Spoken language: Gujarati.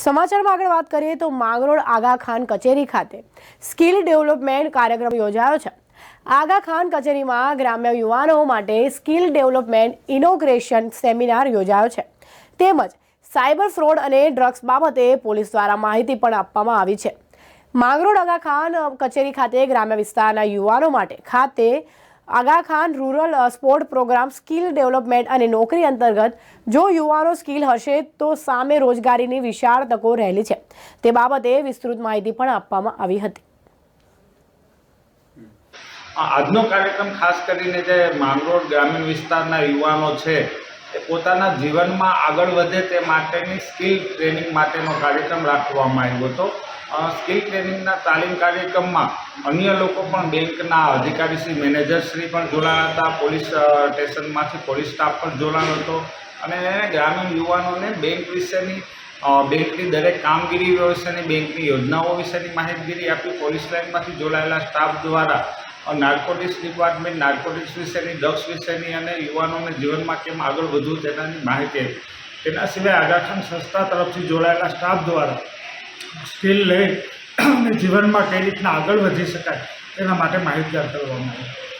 સમાચારમાં આગળ વાત કરીએ તો માંગરોળ આગા ખાન કચેરી ખાતે સ્કિલ ડેવલપમેન્ટ કાર્યક્રમ યોજાયો છે. આગા ખાન કચેરીમાં ગ્રામ્ય યુવાનો માટે સ્કિલ ડેવલપમેન્ટ ઇનોગ્રેશન સેમિનાર યોજાયો છે. તેમજ સાયબર ફ્રોડ અને ડ્રગ્સ બાબતે પોલીસ દ્વારા માહિતી પણ આપવામાં આવી છે. માંગરોળ આગા ખાન કચેરી ખાતે ગ્રામ્ય વિસ્તારના યુવાનો માટે ખાતે Aga Khan rural sport programme, skill development અને નોકરી અંતર્ગત જો યુવાનો સ્કિલ હશે તો સામે રોજગારીની વિશાળ તકો રહેલી છે. તે બાબતે વિસ્તૃત માહિતી પણ આપવામાં આવી હતી. આજનો કાર્યક્રમ ખાસ કરીને જે માંગરોળ ગ્રામીણ વિસ્તારના યુવાનો છે એ પોતાના જીવનમાં આગળ વધે તે માટેની સ્કિલ ટ્રેનિંગ માટેનો કાર્યક્રમ રાખવામાં આવ્યો હતો. સ્કિલ ટ્રેનિંગના તાલીમ કાર્યક્રમમાં અન્ય લોકો પણ બેંકના અધિકારીશ્રી મેનેજરશ્રી પણ જોડાયા હતા, પોલીસ સ્ટેશનમાંથી પોલીસ સ્ટાફ પણ જોડાયો હતો અને ગ્રામીણ યુવાનોને બેંક વિશેની બેંકની દરેક કામગીરી વિશેની, બેંકની યોજનાઓ વિશેની માહિતગીરી આપી પોલીસ લાઇનમાંથી જોડાયેલા સ્ટાફ દ્વારા નાર્કોટિક્સ ડિપાર્ટમેન્ટ નાર્કોટિક્સ વિશેની ડ્રગ્સ વિશેની અને યુવાનોને જીવનમાં કેમ આગળ વધવું તેનાની માહિતી તેના સિવાય આગાખાન સંસ્થા તરફથી જોડાયેલા સ્ટાફ દ્વારા સ્કિલ લઈ અને જીવનમાં કઈ રીતના આગળ વધી શકાય તેના માટે માહિતગાર કરવામાં આવી